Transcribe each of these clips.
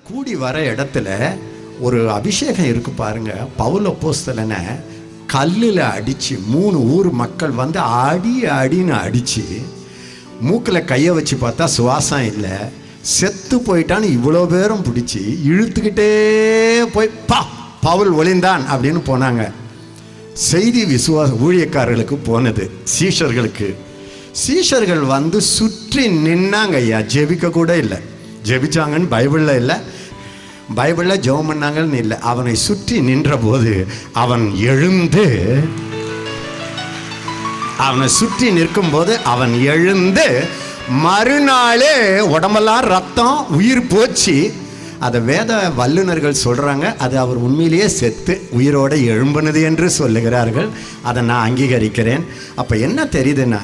கூடி வர இடத்துல ஒரு அபிஷேகம் இருக்கு பாருங்க. பவுல போஸ்தலனை கல்லில் அடித்து மூணு ஊர் மக்கள் வந்து அடி அடின்னு அடித்து மூக்கில் கையை வச்சு பார்த்தா சுவாசம் இல்லை. செத்து போயிட்டான்னு இவ்வளோ பேரும் பிடிச்சி இழுத்துக்கிட்டே போய் பா பவுல் ஒளிந்தான் அப்படின்னு போனாங்க. செய்தி விசுவாச ஊழியக்காரர்களுக்கு போனது சீஷர்களுக்கு. சீஷர்கள் வந்து சுற்றி நின்னாங்க ஐயா ஜெபிக்க கூட இல்லை. ஜெபிச்சாங்கன்னு பைபிளில் இல்லை. பைபிளில் ஜெபம் பண்ணாங்கன்னு இல்லை. அவனை சுற்றி நின்றபோது அவன் எழுந்து அவனை சுற்றி நிற்கும் போது அவன் எழுந்து மறுநாளே உடம்பெல்லாம் ரத்தம் உயிர் போச்சு. அதை வேத வல்லுநர்கள் சொல்கிறாங்க அது அவர் உண்மையிலேயே செத்து உயிரோடு எழும்புனது என்று சொல்லுகிறார்கள். அதை நான் அங்கீகரிக்கிறேன். அப்போ என்ன தெரியுதுன்னா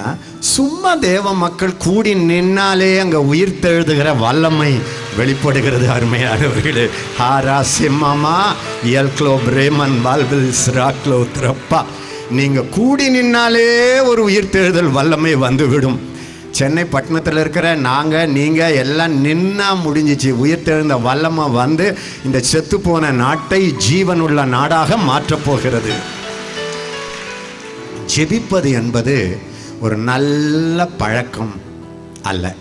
சும்மா தேவ மக்கள் கூடி நின்னாலே அங்கே உயிர் தெழுதுகிற வல்லமை வெளிப்படுகிறது அருமையானவர்களே. ஹாரா சிம்மமா எல்க்ளோ பிரேமன் வால்வில் சிராக்லோ திரப்பா நீங்கள் கூடி நின்னாலே ஒரு உயிர் தெழுதல் வல்லமை வந்துவிடும். சென்னை பட்டணத்தில் இருக்கிற நாங்கள் நீங்கள் எல்லாம் நின்னா முடிஞ்சிச்சு. உயிர் தெழுந்த வல்லமை வந்து இந்த செத்துப்போன நாட்டை ஜீவனுள்ள நாடாக மாற்றப் போகிறது. ஜெபிப்பது என்பது ஒரு நல்ல பழக்கம் அல்ல.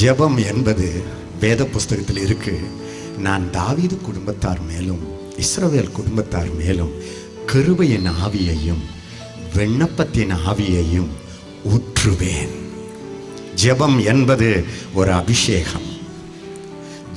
ஜெபம் என்பது வேத புஸ்தகத்தில் இருக்கு. நான் தாவீது குடும்பத்தார் மேலும் இஸ்ரவேல் குடும்பத்தார் மேலும் கிருபையின் ஆவியையும் விண்ணப்பத்தின் ஆவியையும் ஊற்றுவேன். ஜெபம் என்பது ஒரு அபிஷேகம்.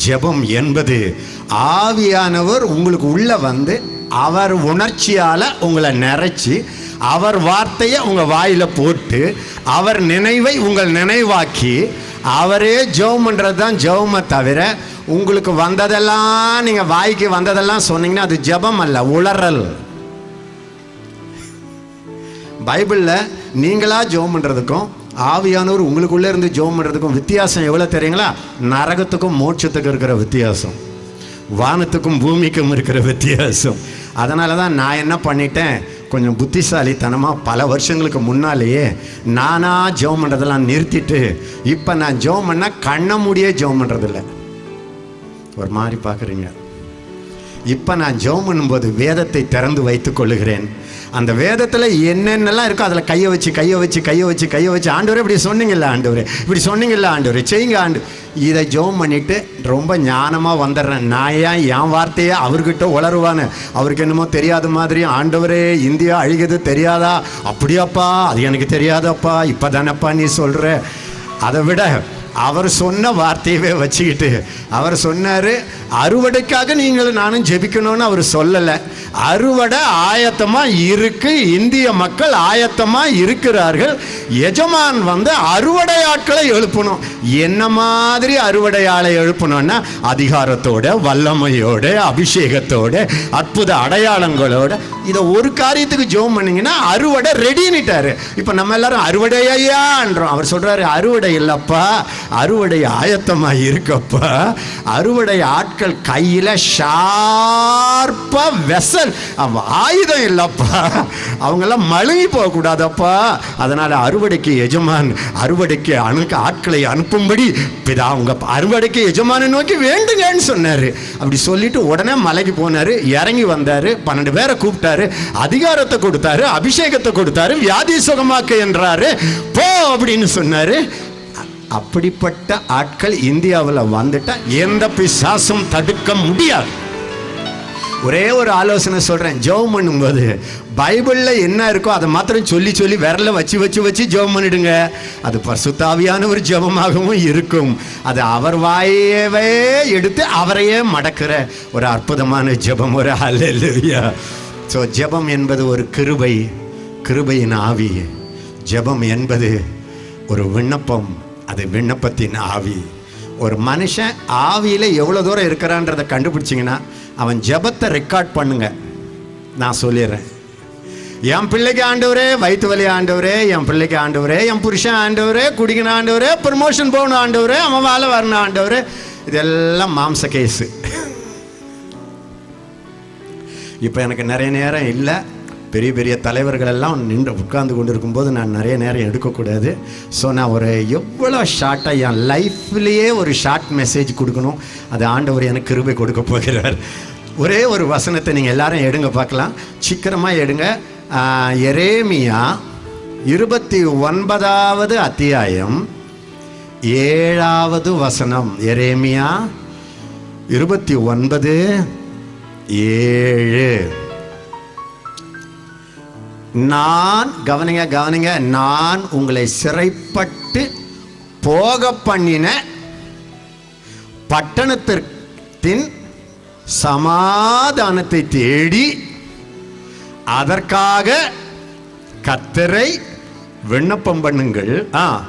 ஜெபம் என்பது ஆவியானவர் உங்களுக்கு உள்ள வந்து அவர் உணர்ச்சியால் உங்களை நிறைச்சி அவர் வார்த்தையை உங்கள் வாயில் போட்டு அவர் நினைவை உங்கள் நினைவாக்கி அவரே ஜெபம் தான் ஜெபமை தவிர உங்களுக்கு வந்ததெல்லாம் நீங்கள் வாய்க்கு வந்ததெல்லாம் சொன்னீங்கன்னா அது ஜெபம் அல்ல உளறல். பைபிளில் நீங்களாக ஜெபம் பண்ணுறதுக்கும் ஆவியானவர் உங்களுக்குள்ளே இருந்து ஜோம் பண்ணுறதுக்கும் வித்தியாசம் எவ்வளோ தெரியுங்களா? நரகத்துக்கும் மோட்சத்துக்கும் இருக்கிற வித்தியாசம். வானத்துக்கும் பூமிக்கும் இருக்கிற வித்தியாசம். அதனால தான் நான் என்ன பண்ணிட்டேன்? கொஞ்சம் புத்திசாலித்தனமாக பல வருஷங்களுக்கு முன்னாலேயே நானாக ஜெபம் பண்ணுறதெல்லாம் நிறுத்திட்டு இப்போ நான் ஜெபம் பண்ணால் கண்ண மூடியே ஜெபம் பண்ணுறதில்ல ஒரு மாதிரி பார்க்குறீங்க. இப்போ நான் ஜோம் பண்ணும்போது வேதத்தை திறந்து வைத்து கொள்ளுகிறேன். அந்த வேதத்தில் என்னென்னலாம் இருக்கோ அதில் கையை வச்சு கையை வச்சு கையை வச்சு கையை வச்சு ஆண்டவரே இப்படி சொன்னீங்கல்ல ஆண்டவரே இப்படி சொன்னீங்கல்ல ஆண்டவரே செய்யுங்க ஆண்டு. இதை ஜோம் பண்ணிவிட்டு ரொம்ப ஞானமாக வந்துடுறேன். நான் ஏன் என் வார்த்தையை அவர்கிட்ட உளருவானு அவருக்கு என்னமோ தெரியாத மாதிரி ஆண்டவரே இந்தியா அழிகிறது தெரியாதா? அப்படியாப்பா அது எனக்கு தெரியாதப்பா இப்போ தானப்பா நீ சொல்கிற அதை விட அவர் சொன்ன வார்த்தையவே வச்சுக்கிட்டு அவர் சொன்னார் அறுவடைக்காக நீங்கள் நானும் ஜெபிக்கணும்னு அவர் சொல்லலை. அறுவடை ஆயத்தமாக இருக்கு. இந்திய மக்கள் ஆயத்தமாக இருக்கிறார்கள். எஜமான் வந்து அறுவடை ஆட்களை எழுப்பணும். என்ன மாதிரி அறுவடை ஆளை எழுப்பணும்னா அதிகாரத்தோட வல்லமையோட அபிஷேகத்தோட அற்புத அடையாளங்களோட. இதை ஒரு காரியத்துக்கு ஜோம் பண்ணிங்கன்னா அறுவடை ரெடின்னுட்டாரு இப்போ நம்ம எல்லாரும் அறுவடையான்றோம் அவர் சொல்கிறாரு அறுவடை இல்லைப்பா. அறுவடை ஆயத்தமா இருக்கப்பா அறுவடை ஆட்கள் கையில ஷார்ப்பாக வெசல். ஆயுதம் இல்லப்பா. அவங்கெல்லாம் மழுங்கி போகக்கூடாதப்பா. அதனால அறுவடைக்கு எஜமான் அறுவடைக்கு அணுக்கு ஆட்களை அனுப்பும்படி பிதா அவங்க அறுவடைக்கு எஜமானை நோக்கி வேண்டுங்கன்னு சொன்னாரு. அப்படி சொல்லிட்டு உடனே மலைக்கு போனாரு இறங்கி வந்தாரு பன்னெண்டு பேரை கூப்பிட்டாரு அதிகாரத்தை கொடுத்தாரு அபிஷேகத்தை கொடுத்தாரு வியாதி சுகமாக்க என்றாரு. போ அப்படின்னு சொன்னாரு. அப்படிப்பட்ட ஆட்கள் இந்தியாவில் வந்துட்டால் எந்த பிசாசும் தடுக்க முடியாது. ஒரே ஒரு ஆலோசனை சொல்கிறேன் ஜெபம் பண்ணும்போது பைபிளில் என்ன இருக்கோ அதை மாத்திரம் சொல்லி சொல்லி விரல வச்சு வச்சு வச்சு ஜெபம் பண்ணிடுங்க. அது பசுத்தாவியான ஒரு ஜெபமாகவும் இருக்கும். அது அவர் வாயவே எடுத்து அவரையே மடக்கிற ஒரு அற்புதமான ஜெபம். ஒரு அல்லா ஸோ ஜெபம் என்பது ஒரு கிருபை. கிருபையின் ஆவி. ஜெபம் என்பது ஒரு விண்ணப்பம். அது விண்ணப்பத்தின் ஆவி. ஒரு மனுஷன் ஆவியில் எவ்வளோ தூரம் இருக்கிறான்றதை கண்டுபிடிச்சிங்கன்னா அவன் ஜெபத்தை ரெக்கார்ட் பண்ணுங்க. நான் சொல்லிடுறேன். என் பிள்ளைக்கு ஆண்டவரே வயிற்று வலி ஆண்டவரே என் பிள்ளைக்கு ஆண்டவரே என் புருஷன் ஆண்டவரே குடிக்கணும் ஆண்டவரே ப்ரமோஷன் போகணும் ஆண்டவரே அவன் வேலை வரணும் ஆண்டவரே. இதெல்லாம் மாம்ச கேஸு இப்போ எனக்கு நிறைய நேரம் இல்லை. பெரிய பெரிய தலைவர்கள் எல்லாம் நின்று உட்கார்ந்து கொண்டு இருக்கும்போது நான் நிறைய நேரம் எடுக்கக்கூடாது. ஸோ நான் ஒரு எவ்வளோ ஷார்ட்டாக என் லைஃப்லேயே ஒரு ஷார்ட் மெசேஜ் கொடுக்கணும். அது ஆண்டவர் எனக்கு கிருபை கொடுக்க போகிறார். ஒரே ஒரு வசனத்தை நீங்கள் எல்லாரும் எடுங்க பார்க்கலாம். சீக்கிரமாக எடுங்க. எரேமியா இருபத்தி ஒன்பதாவது அத்தியாயம் ஏழாவது வசனம். எரேமியா இருபத்தி ஒன்பது ஏழு. நான் கவனிங்க கவனிங்க நான் உங்களை சிறைப்பட்டு போக பண்ணின பட்டணத்திற்கின் சமாதானத்தை தேடி அதற்காக கத்தரை விண்ணப்பம் பண்ணுங்கள். ஆ.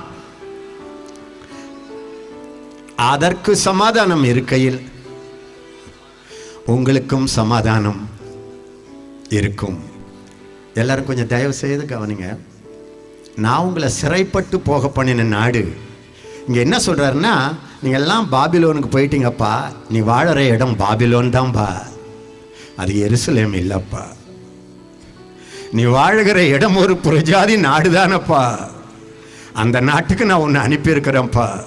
அதற்கு சமாதானம் இருக்கையில் உங்களுக்கும் சமாதானம் இருக்கும். எல்லாரும் கொஞ்சம் தயவு செய்து கவனிங்க. நான் உங்களை சிறைப்பட்டு போக பண்ணின நாடு. இங்கே என்ன சொல்கிறாருன்னா நீங்கள் எல்லாம் பாபிலோனுக்கு போயிட்டீங்கப்பா. நீ வாழற இடம் பாபிலோன் தான்ப்பா அது எருசலேம் இல்லைப்பா. நீ வாழுகிற இடம் ஒரு புரஜாதி நாடுதானப்பா. அந்த நாட்டுக்கு நான் உன்னை அனுப்பியிருக்கிறேன்ப்பா.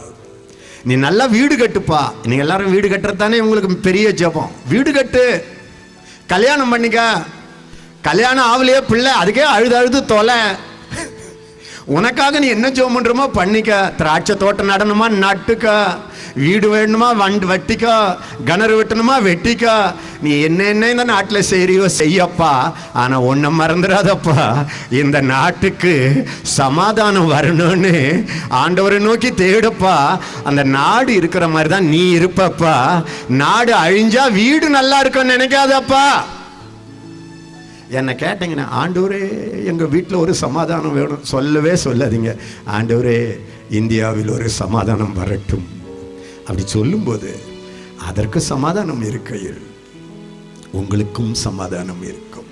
நீ நல்லா வீடு கட்டுப்பா. நீங்கள் எல்லாரும் வீடு கட்டுறது உங்களுக்கு பெரிய ஜபம். வீடு கட்டு. கல்யாணம் பண்ணிக்க. கல்யாணம் ஆகலையே பிள்ளை அதுக்கே அழுது அழுது தொலை. உனக்காக நீ என்ன ஜெபம் பண்றோமோ பண்ணிக்க. திராட்சை தோட்டம் நடணுமா நட்டுக்க. வீடு வேணுமா வண்டு வெட்டிக்க. கிணறு வெட்டணுமா வெட்டிக்க. நீ என்ன என்ன இந்த நாட்டில் செய்கிறியோ செய்யப்பா. ஆனால் ஒன்றை மறந்துடாதப்பா. இந்த நாட்டுக்கு சமாதானம் வரணும்னு ஆண்டவரை நோக்கி தேடுப்பா. அந்த நாடு இருக்கிற மாதிரி தான் நீ இருப்பப்பா. நாடு அழிஞ்சா வீடு நல்லா இருக்கும்னு நினைக்காதப்பா. என்னை கேட்டிங்கன்னா ஆண்டவரே எங்கள் வீட்டில் ஒரு சமாதானம் வேணும். சொல்லவே சொல்லாதீங்க. ஆண்டவரே இந்தியாவில் ஒரு சமாதானம் வரட்டும். அப்படி சொல்லும்போது அதற்கு சமாதானம் இருக்கையில் உங்களுக்கும் சமாதானம் இருக்கும்.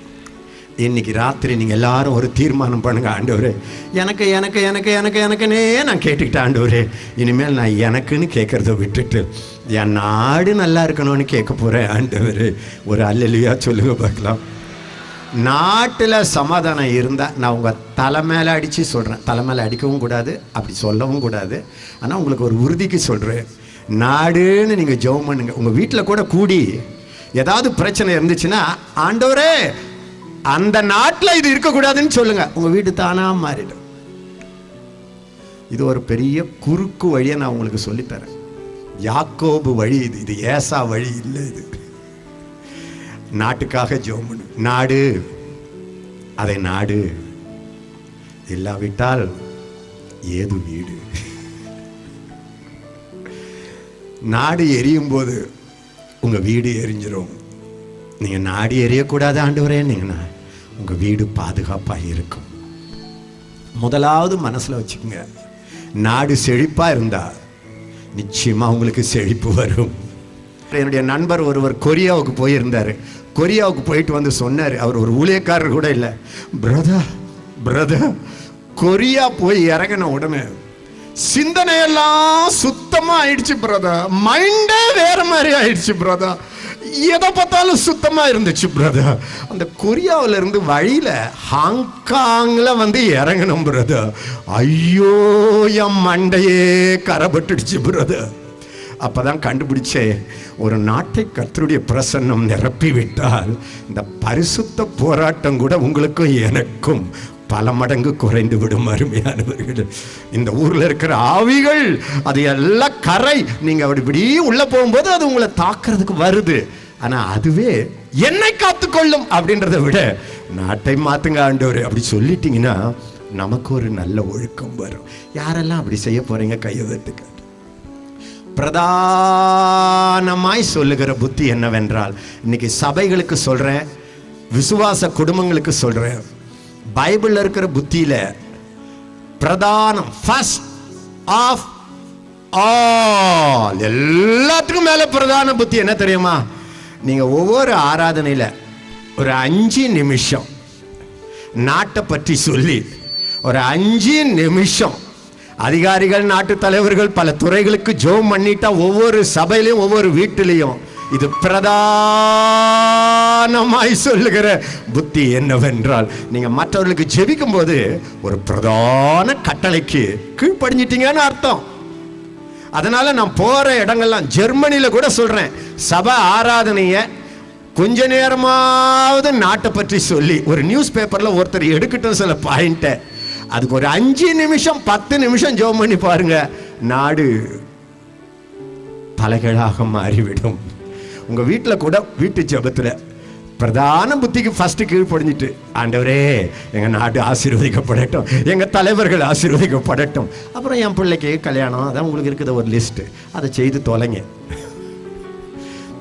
இன்னைக்கு ராத்திரி நீங்கள் எல்லாரும் ஒரு தீர்மானம் பண்ணுங்க ஆண்டவரே எனக்கு எனக்கு எனக்கு எனக்கு எனக்குன்னே நான் கேட்டுக்கிட்டேன் ஆண்டவரே. இனிமேல் நான் எனக்குன்னு கேட்குறத விட்டுட்டு என் நாடு நல்லா இருக்கணும்னு கேட்க போகிறேன் ஆண்டவரே. ஒரு அல்லலியாக சொல்லுங்க பார்க்கலாம். நாட்டில் சமாதானம் இருந்தால் நான் உங்கள் தலை மேலே அடித்து சொல்கிறேன் தலை மேலே அடிக்கவும் கூடாது அப்படி சொல்லவும் கூடாது. ஆனால் உங்களுக்கு ஒரு உறுதிக்கு சொல்கிறேன் நாடுன்னு நீங்கள் ஜெபம் பண்ணுங்க. உங்கள் வீட்டில் கூட கூடி ஏதாவது பிரச்சனை இருந்துச்சுன்னா ஆண்டவரே அந்த நாட்டில் இது இருக்கக்கூடாதுன்னு சொல்லுங்கள் உங்கள் வீடு தானாக மாறிடும். இது ஒரு பெரிய குறுக்கு வழியை நான் உங்களுக்கு சொல்லித்தரேன் யாக்கோபு வழி இது இது ஏசா வழி இல்லை இது. நாட்டுக்காக ஜோம் பண்ணு நாடு. அதை நாடு. இல்லாவிட்டால் ஏது வீடு? நாடு எரியும் போது உங்க வீடு எரிஞ்சிரும். நீங்க நாடு எரியக்கூடாது ஆண்டவரே நீங்க உங்க வீடு பாதுகாப்பாக இருக்கும். முதலாவது மனசுல வச்சுக்கோங்க. நாடு செழிப்பா இருந்தா நிச்சயமா உங்களுக்கு செழிப்பு வரும். என்னுடைய நண்பர் ஒருவர் கொரியாவுக்கு போயிருந்தார். கொரியாவுக்கு போயிட்டு வந்து சொன்னார். அவர் ஒரு ஊழியக்காரர் கூட இல்லை. பிரதர் பிரதர் கொரியா போய் இறங்கின உடனே சிந்தனையெல்லாம் சுத்தமாக ஆயிடுச்சு பிரதா மைண்டே வேற மாதிரி ஆயிடுச்சு பிரதா எதை பார்த்தாலும் சுத்தமாக இருந்துச்சு பிரதா அந்த கொரியாவில் இருந்து வழியில் ஹாங்காங்ல வந்து இறங்கணும் பிரதா ஐயோ என் மண்டையே கரப்பட்டுடுச்சு அப்போதான் கண்டுபிடிச்சே கண்டுபிடிச்சேன் ஒரு நாட்டை கர்த்தருடைய பிரசன்னம் நிரப்பி விட்டால் இந்த பரிசுத்த போராட்டம் கூட உங்களுக்கும் எனக்கும் பல மடங்கு குறைந்து விடும் அருமையானவர்கள். இந்த ஊர்ல இருக்கிற ஆவிகள் அது எல்லாம் கரை. நீங்க அப்படி இப்படி உள்ள போகும்போது அது உங்களை தாக்குறதுக்கு வருது. ஆனா அதுவே என்னை காத்துக்கொள்ளும் அப்படின்றத விட நாட்டை மாத்துங்க ஆண்டவர் அப்படி சொல்லிட்டீங்கன்னா நமக்கு ஒரு நல்ல ஒழுக்கம் வரும். யாரெல்லாம் அப்படி செய்ய போறீங்க? கையை பிரதானமாய் சொல்லுகிற புத்தி என்னவென்றால் இன்னைக்கு சபைகளுக்கு சொல்கிறேன் விசுவாச குடும்பங்களுக்கு சொல்கிறேன் பைபிளில் இருக்கிற புத்தியில் பிரதானம் ஃபர்ஸ்ட் ஆஃப் ஆல் எல்லாத்துக்கும் மேலே பிரதான புத்தி என்ன தெரியுமா? நீங்கள் ஒவ்வொரு ஆராதனையில் ஒரு அஞ்சு நிமிஷம் நாட்டை பற்றி சொல்லி ஒரு அஞ்சு நிமிஷம் அதிகாரிகள் நாட்டு தலைவர்கள் பல துறைகளுக்கு ஜோம் பண்ணிட்டா ஒவ்வொரு சபையிலையும் ஒவ்வொரு வீட்டிலையும். இது பிரதானமாய் சொல்லுகிற புத்தி என்னவென்றால் நீங்க மற்றவர்களுக்கு ஜெபிக்கும் போது ஒரு பிரதான கட்டளைக்கு கீழ்ப்படிஞ்சிட்டீங்கன்னு அர்த்தம். அதனால நான் போற இடங்கள்லாம் ஜெர்மனியில கூட சொல்றேன். சபை ஆராதனைய கொஞ்ச நேரமாவது நாட்டை பற்றி சொல்லி ஒரு நியூஸ் பேப்பர்ல ஒருத்தர் எடுக்கட்டும் சில பாயிண்ட்டை. அதுக்கு ஒரு அஞ்சு நிமிஷம் பத்து நிமிஷம் ஜோம் பண்ணி பாருங்க. நாடு தலைகளாக மாறிவிடும். உங்க வீட்டில் கூட வீட்டு ஜபத்தில் பிரதான புத்திக்கு ஃபஸ்ட்டு கீழ்ப்படிஞ்சிட்டு ஆண்டவரே எங்கள் நாடு ஆசீர்வதிக்கப்படட்டும் எங்கள் தலைவர்கள் ஆசீர்வதிக்கப்படட்டும். அப்புறம் என் பிள்ளைக்கு கல்யாணம் அதான் உங்களுக்கு இருக்கிற ஒரு லிஸ்ட்டு அதை செய்து தொலைங்க.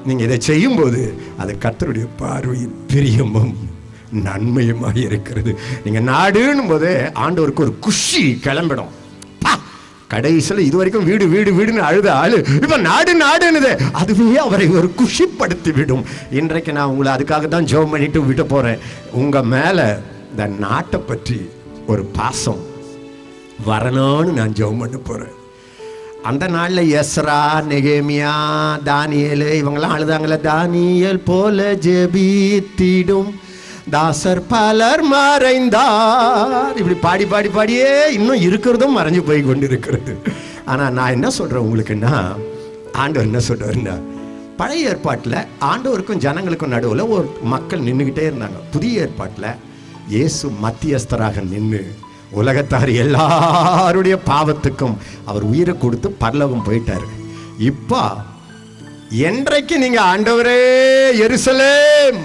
நீங்கள் இதை செய்யும்போது அது கத்தருடைய பார்வையில் பிரியமும் நன்மையுமாக இருக்கிறது. நீங்கள் நாடுன்னும் போது ஆண்டவருக்கு ஒரு குஷி கிளம்பிடும். பா! கடைசியில் இது வரைக்கும் வீடு வீடு வீடுன்னு அழுத ஆளு. இப்போ நாடு நாடுன்னுது. அதுவே அவரை ஒரு குஷிப்படுத்தி விடும். இன்றைக்கு நான் உங்களை அதுக்காக தான் ஜெபம் பண்ணிட்டு விட்டு போகிறேன் உங்கள் மேலே இந்த நாட்டை பற்றி ஒரு பாசம் வரணும்னு நான் ஜெபம் பண்ண போகிறேன் அந்த நாளில் எஸ்ரா நெகேமியா தானியல் இவங்கெல்லாம் அழுதாங்களே தானியல் போல ஜெபித்திடும். தாசர் பலர் மறைந்தார். இப்படி பாடி பாடி பாடியே இன்னும் இருக்கிறதும் மறைஞ்சு போய் கொண்டு இருக்கிறது ஆனா நான் என்ன சொல்றேன் உங்களுக்குன்னா ஆண்டவர் என்ன சொல்றாருன்னா பழைய ஏற்பாட்டில் ஆண்டவருக்கும் ஜனங்களுக்கும் நடுவில் ஒரு மக்கள் நின்றுக்கிட்டே இருந்தாங்க. புதிய ஏற்பாட்டில் இயேசு மத்தியஸ்தராக நின்று உலகத்தார் எல்லாருடைய பாவத்துக்கும் அவர் உயிரை கொடுத்து பரலோகம் போயிட்டாரு. இப்போ என்றைக்கு நீங்க ஆண்டவரே எருசலேம்?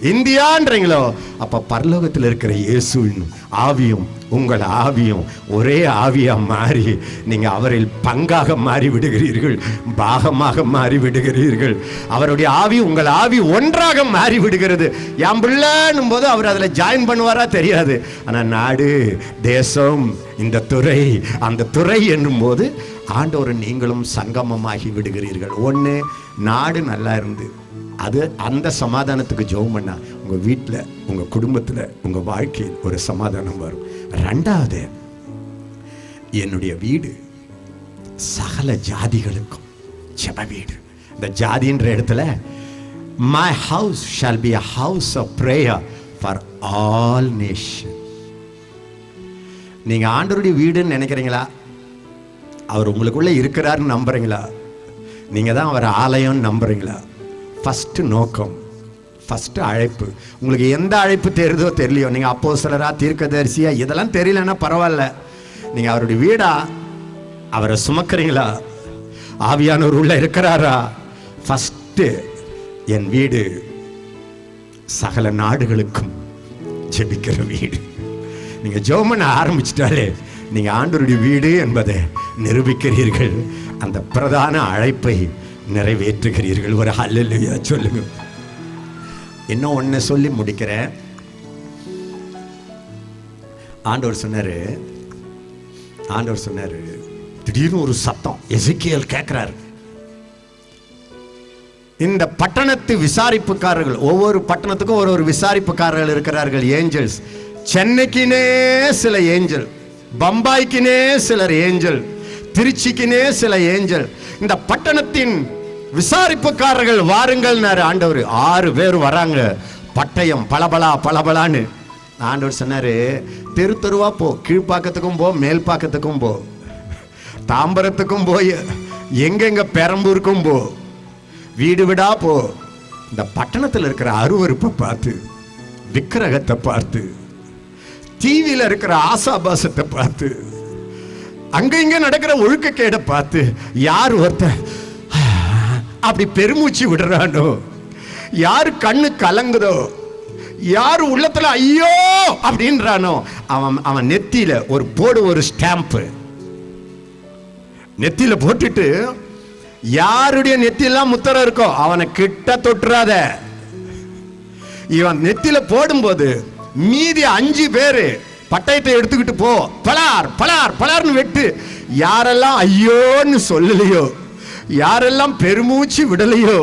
இந்தியான்றீங்களோ? அப்ப பரலோகத்தில் இருக்கிற இயேசுவின் ஆவியும் உங்கள் ஆவியும் ஒரே ஆவியா மாறி நீங்க அவரில் பங்காக மாறி விடுகிறீர்கள் பாகமாக மாறி விடுகிறீர்கள் அவருடைய ஆவி உங்கள் ஆவி ஒன்றாக மாறி விடுகிறது என் பிள்ளைன்னும் போது அவர் அதில் ஜாயின் பண்ணுவாரா தெரியாது. ஆனா நாடு தேசம் இந்த துறை அந்த துறை என்னும் போது ஆண்டவர் நீங்களும் சங்கமமாகி விடுகிறீர்கள். ஒன்று நாடு நல்லா இருந்து அது அந்த சமாதானத்துக்கு ஜெபம் பண்ணா உங்க வீட்டில் உங்க குடும்பத்தில் உங்க வாழ்க்கையில் ஒரு சமாதானம் வரும். ரெண்டாவது என்னுடைய வீடு சகல ஜாதிகளுக்கும் ஜெப வீடு. இந்த ஜாதின்ற இடத்துல my house shall be a house of prayer for all nation நீங்கள் ஆண்டருடைய வீடுன்னு நினைக்கிறீங்களா? அவர் உங்களுக்குள்ளே இருக்கிறாருன்னு நம்புறீங்களா? நீங்க தான் அவர் ஆலயம்னு நம்புறீங்களா? ஃபஸ்ட்டு நோக்கம் ஃபஸ்ட்டு அழைப்பு. உங்களுக்கு எந்த அழைப்பு தெரியுதோ தெரியலையோ நீங்கள் அப்போ சிலரா தீர்க்கதரிசியா இதெல்லாம் தெரியலன்னா பரவாயில்ல. நீங்கள் அவருடைய வீடா அவரை சுமக்கிறீங்களா? ஆவியானவர் உள்ள இருக்கிறாரா? ஃபஸ்ட்டு என் வீடு சகல நாடுகளுக்கும் ஜெபிக்கிற வீடு. நீங்கள் ஜெபம் பண்ண ஆரம்பிச்சிட்டாலே நீங்கள் ஆண்டோருடைய வீடு என்பதை நிரூபிக்கிறீர்கள். அந்த பிரதான அழைப்பை நிறைவேற்றுகிறீர்கள். ஒரு ஹல்லுயா சொல்லுங்க. இன்னும் ஒன்று சொல்லி முடிக்கிறேன்? ஆண்டவர் சொன்னாரு ஆண்டவர் சொன்னாரு திடீர்னு ஒரு சத்தம். எசிக்கியல் கேட்கிறாரு இந்த பட்டணத்து விசாரிப்புக்காரர்கள் ஒவ்வொரு பட்டணத்துக்கும் ஒரு ஒரு விசாரிப்புக்காரர்கள் இருக்கிறார்கள் ஏஞ்சல்ஸ். சென்னைக்குனே சில ஏஞ்சல் பம்பாய்க்குனே சிலர் ஏஞ்சல் திருச்சிக்குனே சில ஏஞ்சல் இந்த பட்டணத்தின் விசாரிப்புக்காரர்கள் வாருங்கள்னாரு. ஆண்டவர் ஆறு பேர் வராங்க. பட்டயம் பளபளா பளபளான்னு. ஆண்டவர் சொன்னாரு தெரு தெருவா போ கீழ்ப்பாக்கத்துக்கும் போ மேல் பாக்கத்துக்கும் போ. தாம்பரத்துக்கும் போய் எங்கெங்க பெரம்பூருக்கும் போ. வீடு விடா போ. இந்த பட்டணத்தில் இருக்கிற அருவருப்பை பார்த்து விக்கிரகத்தை பார்த்து டிவியில் இருக்கிற ஆசாபாசத்தை பார்த்து அங்க இங்க நடக்கிற ஒழுக்கக்கேடை பார்த்து யார் ஒருத்தன் அப்படி பெருமூச்சு விடுறானோ? யார் கண்ணு கலங்குதோ? யார் உள்ளத்துல ஐயோ அப்படின்றானோ? அவன் அவன் நெத்தியில ஒரு போடு ஒரு ஸ்டாம்ப். நெத்தியில போட்டுட்டு யாருடைய நெத்தியெல்லாம் முத்தரம் இருக்கோ அவனை கிட்ட தொட்டுறாத. இவன் நெத்தியில போடும்போது மீதி அஞ்சு பேரு பட்டயத்தை எடுத்துக்கிட்டு போ. பலார் பலார் பலார்னு வெட்டு. யாரெல்லாம் ஐயோன்னு சொல்லலையோ யாரெல்லாம் பெருமூச்சு விடலையோ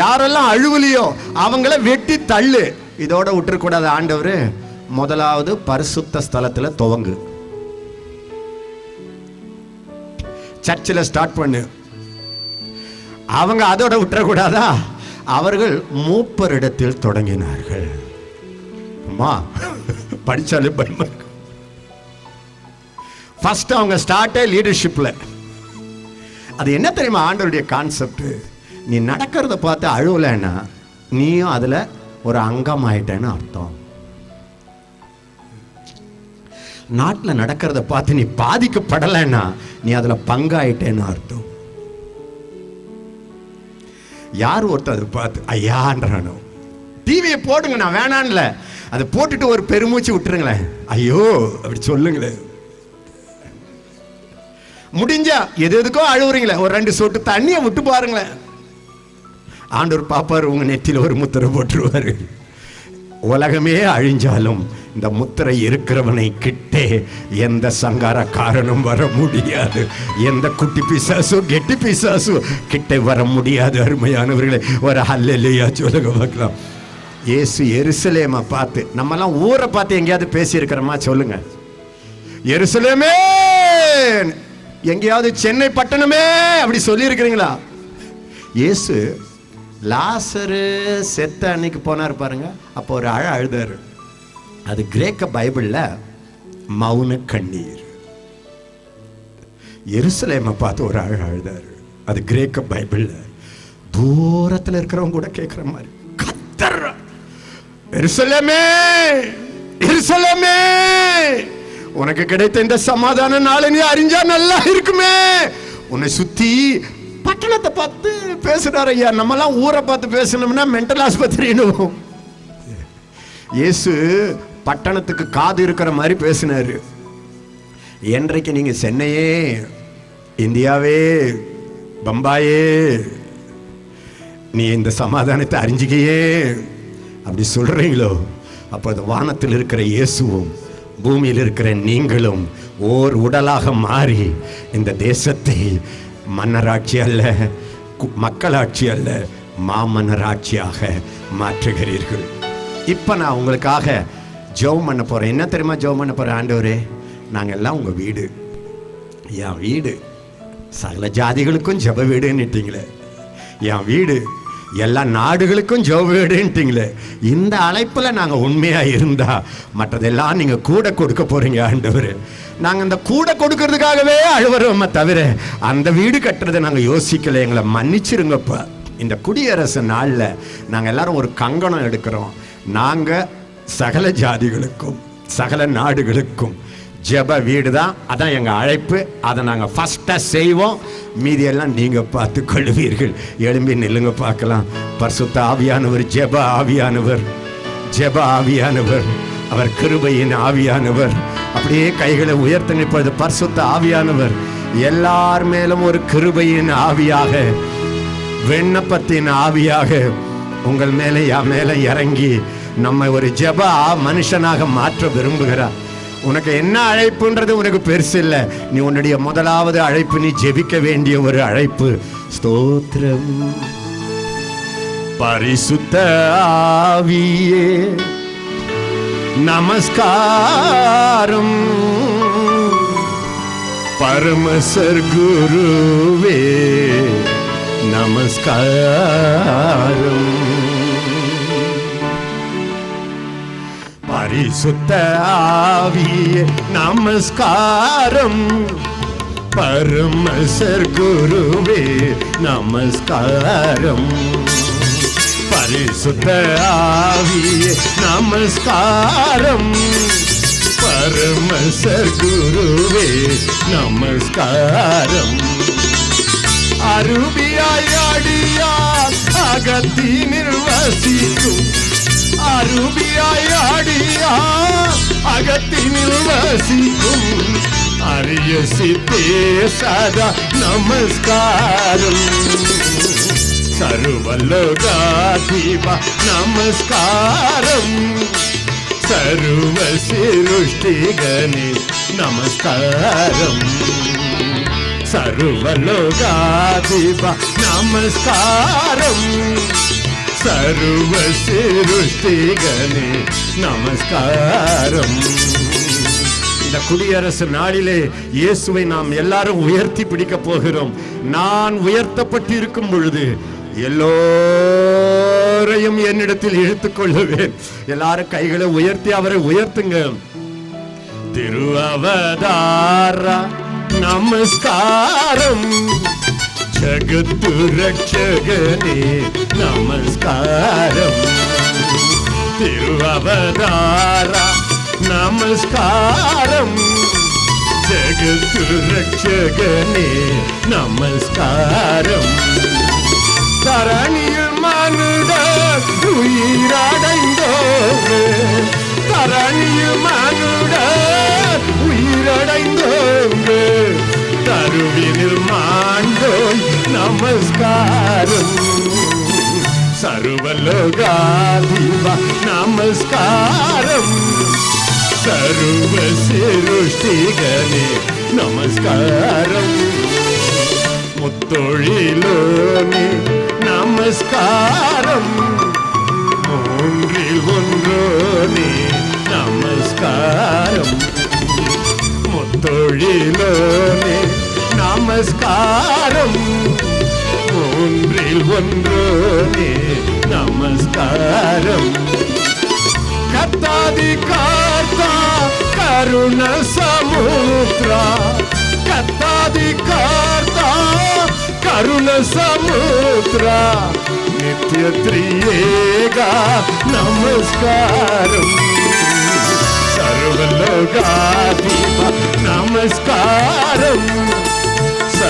யாரெல்லாம் அழுவலையோ அவங்கள வெட்டி தள்ளு. இதோட விட்டுறக்கூடாது ஆண்டவர். முதலாவது பரிசுத்த ஸ்தலத்துல துவங்கு. சர்ச்சில் ஸ்டார்ட் பண்ணு. அவங்க அதோட விட்டுறக்கூடாதா? அவர்கள் மூப்பரிடத்தில் தொடங்கினார்கள். அம்மா படித்தாலே பயமா இருக்கு. ஃபஸ்ட்டு அவங்க ஸ்டார்ட்டே லீடர்ஷிப்பில் அது என்ன தெரியுமா ஆண்டவருடைய கான்செப்ட் நீ நடக்கிறத பார்த்து அழுவலைன்னா நீயும் அதில் ஒரு அங்கம் ஆயிட்டேன்னு அர்த்தம். நாட்டில் நடக்கிறத பார்த்து நீ பாதிக்கப்படலைன்னா நீ அதில் பங்காயிட்டேன்னு அர்த்தம். யார் ஒருத்தர் அதை பார்த்து ஐயான்றானோ? டிவியை போடுங்க நான் வேணான்ல. அதை போட்டுட்டு ஒரு பெருமூச்சு விட்டுருங்களேன். ஐயோ அப்படி சொல்லுங்களேன் முடிஞ்சா எது எதுக்கோ அழுவுறீங்களே. ஒரு ரெண்டு சொட்டு தண்ணியை விட்டு பாருங்களேன். ஆண்டவர் பாப்பார் உங்க நெத்தியில் ஒரு முத்திரை போட்டுருவாரு. உலகமே அழிஞ்சாலும் இந்த முத்திரை இருக்கிறவனை கிட்டே எந்த சங்காரக்காரனும் வர முடியாது. எந்த குட்டி பிசாசோ கெட்டி பிசாசோ கிட்டே வர முடியாது அருமையானவர்களே. ஒரு ஹல்லையா சொல்லுங்க பார்க்கலாம். இயேசு எருசலேமை பார்த்து நம்மலாம் ஊரை பார்த்து எங்கேயாவது பேசியிருக்கிறோமா? சொல்லுங்க. எருசலேமே! எங்கேயாவது சென்னை பட்டணமே! அப்படி சொல்லியிருக்கிறீங்களா? இயேசு லாசரு செத்த அன்னைக்கு போனார் பாருங்க. அப்போ ஒரு அழ அழுதாரு. அது கிரேக்க பைபிளில் மௌன கண்ணீர். எருசலேமை பார்த்து ஒரு அழ அழுதாரு. அது கிரேக்க பைபிளில் தூரத்தில் இருக்கிறவங்க கூட கேட்குற மாதிரி. எருசலேமே எருசலேமே. உனக்கு கிடைத்த இந்த சமாதான நாளை நீ அறிஞ்சா நல்லா இருக்குமே. உன்னை சுத்தி பட்டணத்தை பார்த்து பேசுறாரு ஐயா. நம்மலாம் ஊரை பார்த்து பேசணும்னா மென்டல் ஆஸ்பத்திரின்னு இயேசு பட்டணத்துக்கு காது இருக்கிற மாதிரி பேசினாரு. என்றைக்கு நீங்க சென்னையே இந்தியாவே பம்பாயே நீ இந்த சமாதானத்தை அறிஞ்சிக்கையே அப்படி சொல்கிறீங்களோ அப்போ அது வானத்தில் இருக்கிற இயேசுவும் பூமியில் இருக்கிற நீங்களும் ஓர் உடலாக மாறி இந்த தேசத்தை மன்னராட்சி அல்ல கு- மக்களாட்சி அல்ல மாமன்னராட்சியாக மாற்றுகிறீர்கள். இப்போ நான் உங்களுக்காக ஜெபம் பண்ண போகிறேன் என்ன தெரியுமா ஜெபம் பண்ண போகிறேன் ஆண்டவரே? நாங்கள் எல்லாம் உங்கள் வீடு. என் வீடு. சகல ஜாதிகளுக்கும் ஜெப வீடுன்னுட்டீங்களே. என் வீடு எல்லா நாடுகளுக்கும் ஜோவேடுன்ட்டிங்களே. இந்த அழைப்பில் நாங்கள் உண்மையாக இருந்தால் மற்றதெல்லாம் நீங்கள் கூட கொடுக்க போகிறீங்க ஆண்டவர். நாங்கள் இந்த கூட கொடுக்கறதுக்காகவே அழுவுறோமே தவிர அந்த வீடு கட்டுறதை நாங்கள் யோசிக்கல எங்களை மன்னிச்சிருங்கப்பா. இந்த குடியரசு நாளில் நாங்கள் எல்லாரும் ஒரு கங்கணம் எடுக்கிறோம். நாங்கள் சகல ஜாதிகளுக்கும் சகல நாடுகளுக்கும் ஜெப வீடு தான் அதான் எங்கள் அழைப்பு. அதை நாங்கள் ஃபஸ்ட்டாக செய்வோம். மீதியெல்லாம் நீங்கள் பார்த்து கொள்வீர்கள். எழும்பி நில்லுங்க பார்க்கலாம். பரிசுத்த ஆவியானவர் ஜெப ஆவியானவர். ஜெப ஆவியானவர். அவர் கிருபையின் ஆவியானவர். அப்படியே கைகளை உயர்த்த இப்பொழுது பரிசுத்த ஆவியானவர். எல்லார் மேலும் ஒரு கிருபையின் ஆவியாக விண்ணப்பத்தின் ஆவியாக உங்கள் மேலே மேலே இறங்கி நம்ம ஒரு ஜெப ஆ- மனுஷனாக மாற்ற விரும்புகிறார். உனக்கு என்ன அழைப்புன்றது உனக்கு பெருசு இல்லை. நீ உன்னுடைய முதலாவது அழைப்பு நீ ஜெபிக்க வேண்டிய ஒரு அழைப்பு. ஸ்தோத்திரம். பரிசுத்த ஆவியே நமஸ்காரம். பரமசர் குருவே நமஸ்காரம். பரிசுத்த ஆவியே நமஸ்காரம். பரமசர் குருவே நமஸ்காரம். பரிசுத்த ஆவியே நமஸ்காரம். பரமசர் குருவே நமஸ்காரம். அருபியாய் அகத்தி நிர்வசிக்கும் അരുവിയായാടിയ അകത്തിനുവസിക്കും അറിയ സിദ്ധേശത നമസ്കാരം സർവലോകാധിപ നമസ്കാരം സർവശിരുഷ്ടികനെ നമസ്കാരം സർവലോകാധിപ നമസ്കാരം சர்வ சிருஷ்டிகனே நமஸ்காரம் సర్వలోగాధిప నమస్కారం సర్వ సృష్టిగని నమస్కారం இந்த குடியரசு நாளிலே இயேசுவை நாம் எல்லாரும் உயர்த்தி பிடிக்க போகிறோம் நான் உயர்த்தப்பட்டு இருக்கும் பொழுது எல்லோரையும் என்னிடத்தில் இழுத்துக் கொள்ளுவேன் எல்லாரும் கைகளை உயர்த்தி அவரை உயர்த்துங்க திருவவதார நமஸ்காரம் ஜகத்து ரட்சகனே நமஸ்காரம். திருவவதார நமஸ்காரம். ஜகத்து ரட்சகனே நமஸ்காரம். தரணியில் மனுட உயிரடைந்தோமே தரணியில் மனுட உயிரடைந்தோமே தருவினில் மா நமஸ்காரம் சர்வலோகாதிபா நமஸ்காரம் சர்வ சிருஷ்டிகனே நமஸ்காரம் முத்தொழிலோனே நமஸ்காரம் மூன்றில் ஒன்றோனே நமஸ்காரம் முத்தொழிலோனே ஒன்றில் ஒன்றோனே நமஸ்காரம். கத்தாதி கார்த்தா கருண சமுத்திர கத்தாதி கார்த்தா கருண சமுத்திர நித்ய த்ரியேக நமஸ்காரம். சர்வலோகாதிப நமஸ்காரம்.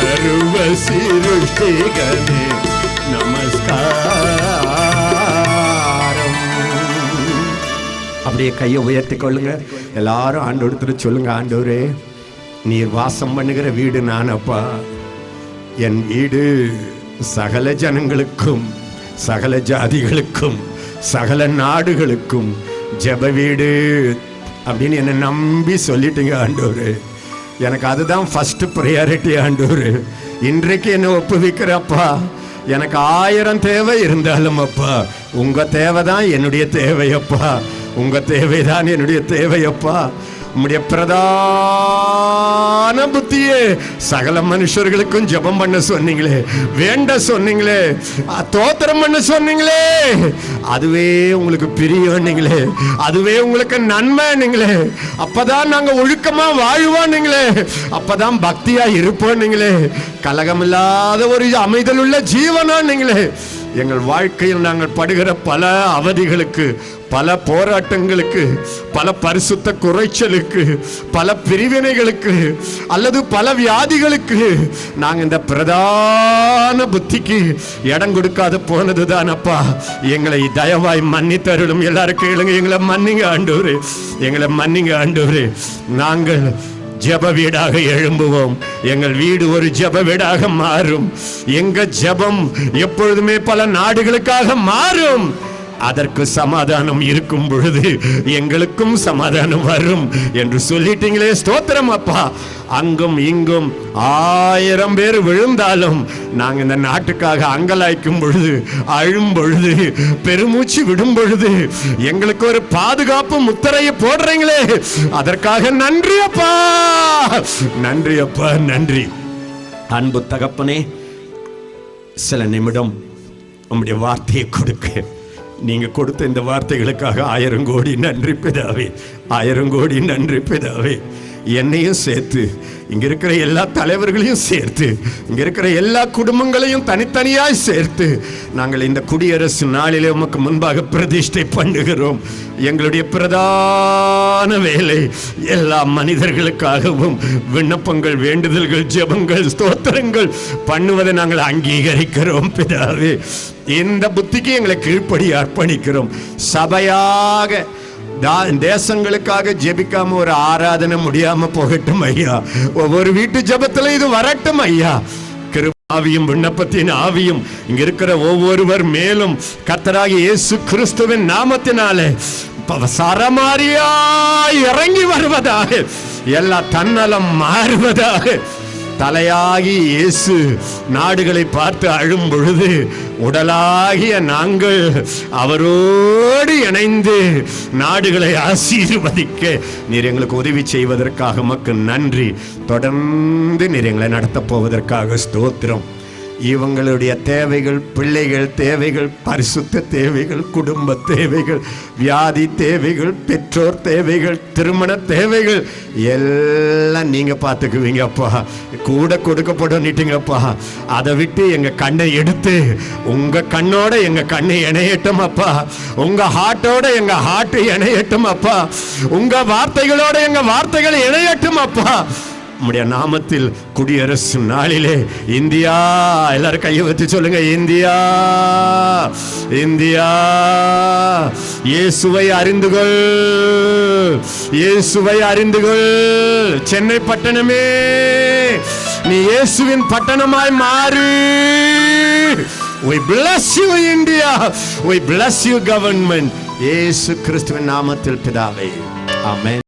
சர்வ சிருஷ்டிகனே நமஸ்காரம். அப்படியே கையை உயர்த்தி கொள்ளுங்க. எல்லாரும் ஆண்டு எடுத்துட்டு சொல்லுங்க ஆண்டவரே நீர் வாசம் பண்ணுகிற வீடு நானப்பா. என் வீடு சகல ஜனங்களுக்கும் சகல ஜாதிகளுக்கும் சகல நாடுகளுக்கும் ஜெப வீடு அப்படின்னு என்னை நம்பி சொல்லிட்டீங்க ஆண்டவரே. எனக்கு அதுதான் ஃபஸ்ட்டு ப்ரையாரிட்டி ஆண்டவர். இன்றைக்கு என்னை ஒப்புவிக்கிறப்பா. எனக்கு ஆயிரம் தேவை இருந்தாலும் அப்பா உங்கள் தேவை தான் என்னுடைய தேவையப்பா. தேவை தான் என்னுடைய தேவையப்பா. நம்முடைய பிரதான புத்தியே சகல மனுஷர்களுக்கும் ஜெபம் பண்ண சொன்னீங்களே வேண்ட சொன்னீங்களே தோத்திரம் பண்ண சொன்னீங்களே அதுவே உங்களுக்கு பிரியன்னீங்களே அதுவே உங்களுக்கு நன்மை நீங்களே அப்பதான் நாங்க ஒழுக்கமா வாழ்வோம் நீங்களே அப்பதான் பக்தியா இருப்போம் நீங்களே கலகமில்லாத ஒரு அமைதல் உள்ள ஜீவனா நீங்களே எங்கள் வாழ்க்கையில் நாங்கள் படுகிற பல அவதிகளுக்கு பல போராட்டங்களுக்கு பல பரிசுத்த குறைச்சலுக்கு பல பிரிவினைகளுக்கு அல்லது பல வியாதிகளுக்கு நாங்கள் இந்த பிரதான புத்திக்கு இடம் கொடுக்காத போனதுதான் அப்பா. எங்களை தயவாய் மன்னித்தருளும். எல்லாரும் கேளுங்க எங்களை மன்னிங்க ஆண்டவரே. எங்களை மன்னிங்க ஆண்டவரே. நாங்கள் ஜெப வீடாக எழும்புவோம். எங்கள் வீடு ஒரு ஜெப வீடாக மாறும். எங்க ஜெபம் எப்பொழுதுமே பல நாடுகளுக்காக மாறும். அதற்கு சமாதானம் இருக்கும் பொழுது எங்களுக்கும் சமாதானம் வரும் என்று சொல்லிட்டீங்களே ஸ்தோத்திரம் அப்பா. அங்கும் இங்கும் ஆயிரம் பேர் விழுந்தாலும் நாங்க இந்த நாட்டுக்காக அங்கலாய்க்கும் பொழுது அழும் பொழுது பெருமூச்சு விடும் பொழுது எங்களுக்கு ஒரு பாதுகாப்பு முத்திரையை போடுறீங்களே. அதற்காக நன்றி அப்பா. நன்றி அப்பா நன்றி. அன்பு தகப்பனே சில நிமிடம் உம்முடைய வார்த்தையை கொடுக்க. நீங்கள் கொடுத்த இந்த வார்த்தைகளுக்காக ஆயிரம் கோடி நன்றி பிதாவே. ஆயிரம் கோடி நன்றி பிதாவே. என்னையும் சேர்த்து இங்க இருக்கிற எல்லா தலைவர்களையும் சேர்த்து இங்க இருக்கிற எல்லா குடும்பங்களையும் தனித்தனியாய் சேர்த்து நாங்கள் இந்த குடியரசு நாளிலே உமக்கு முன்பாக பிரதிஷ்டை பண்ணுகிறோம். எங்களுடைய பிரதான வேலை எல்லா மனிதர்களுக்காகவும் விண்ணப்பங்கள் வேண்டுதல்கள் ஜெபங்கள் ஸ்தோத்திரங்கள் பண்ணுவதை நாங்கள் அங்கீகரிக்கிறோம் பிதாவே. இந்த புத்திக்கு எங்களை கீழ்ப்படி அர்ப்பணிக்கிறோம். சபையாக தேசங்களுக்காக ஜெபிக்காம ஒரு ஆராதனை முடியாம போகட்டும் ஐயா. ஒவ்வொரு வீட்டு ஜபத்துல இது வரட்டும் ஐயா. ஆவியும் விண்ணப்பத்தின் ஆவியும் இங்க இருக்கிற ஒவ்வொருவர் மேலும் கத்தராக இயேசு கிறிஸ்துவின் நாமத்தினாலே சரமாரியா இறங்கி வருவதாக எல்லா தன்னலம் மாறுவதாக தலையாகி இயேசு நாடுகளை பார்த்து அழும் பொழுது உடலாகிய நாங்கள் அவரோடு இணைந்து நாடுகளை ஆசீர்வதிக்க நீர் எங்களுக்கு உதவி செய்வதற்காக மக்கு நன்றி. தொடர்ந்து நீர் எங்களை நடத்தப் போவதற்காக ஸ்தோத்திரம். இவங்களுடைய தேவைகள் பிள்ளைகள் தேவைகள் பரிசுத்த தேவைகள் குடும்ப தேவைகள் வியாதி தேவைகள் பெற்றோர் தேவைகள் திருமண தேவைகள் எல்லாம் நீங்க பார்த்துக்குவீங்கப்பா. கூட கொடுக்கப்படன்னுட்டீங்கப்பா அதை விட்டு எங்கள் கண்ணை எடுத்து உங்கள் கண்ணோட எங்கள் கண்ணை இணையட்டும் அப்பா உங்கள் ஹார்ட்டோட எங்கள் ஹார்ட்டு இணையட்டும் அப்பா உங்கள் வார்த்தைகளோட எங்கள் வார்த்தைகள் இணையட்டும் அப்பா நம்முடைய நாமத்தில் குடியரசு நாளிலே இந்தியா எல்லாரும் கையை வச்சு சொல்லுங்க இந்தியா இந்தியா. இயேசுவை அறிந்து கொள் இயேசுவை அறிந்து கொள். சென்னை பட்டணமே நீ இயேசுவின் பட்டணமாய் மாறு. We bless you India. We bless you government. இயேசு கிறிஸ்துவின் நாமத்தில் பிதாவே. ஆமென்